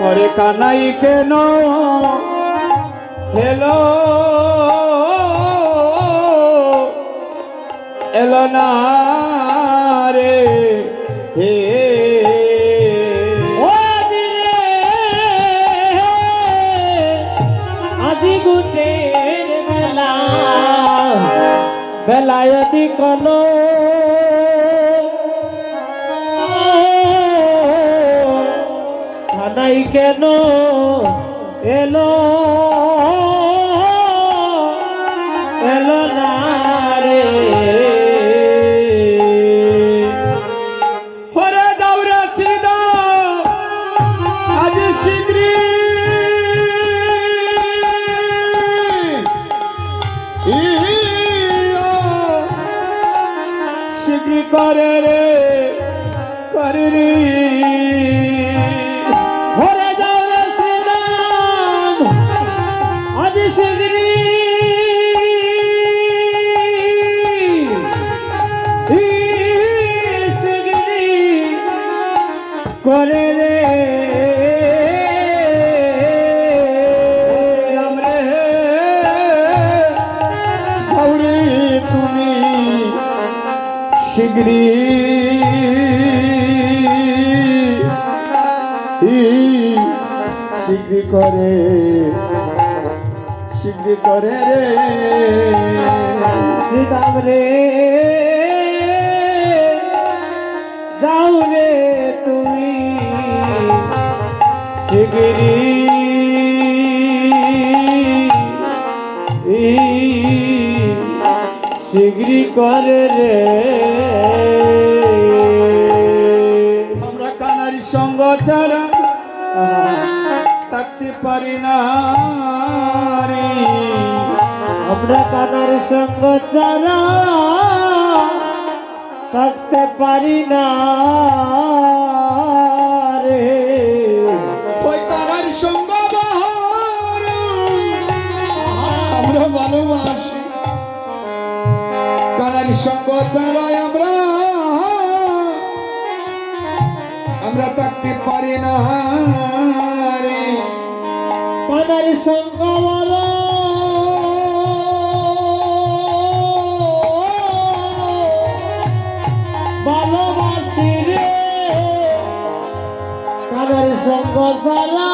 করে কানাই কেন? হেলো এলো না রে হে। আজি গুটের বেলা বেলায়তি খানাই কেন? এলো এলো না রে করে রে। করে রে। রাম রে গৌরী তুমি শীঘ্রই শীঘ্রই করে শীঘ্রই করে রে। শ্রীরাম রে যাও শিগরি করে রে। আমরা কানারি সঙ্গ ছাড়া থাকতে পারি না রে। আমরা কানার সঙ্গ চারা থাকতে পারি না। কানার সঙ্গ ছাড়াই আমরা আমরা থাকতে পারি না, রে। কানার সঙ্গ বলো। ভালোবাসি রে। কানার সঙ্গ সারা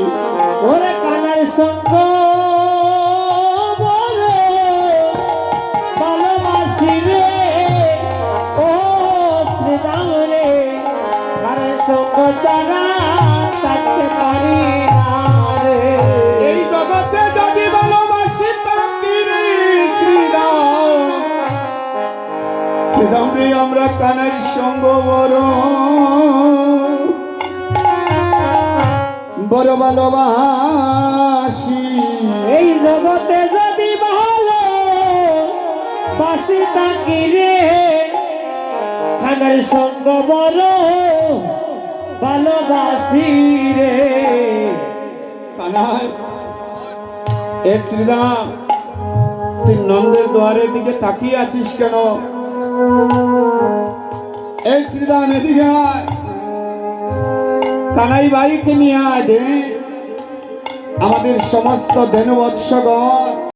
কানের সঙ্গ বড় বড় ভালোবাসি। এই জগতে যদি ভালো বাসি থাকি রে। কানার সঙ্গ বড় ভালোবাসি রে। কানাই এ শ্রীরাম তুই নন্দের দ্বারের দিকে তাকিয়ে আছিস কেন? এই শ্রীরাম এদিকে। কানাই ভাইকে নিয়ে আমাদের সমস্ত ধেনুবৎসগণ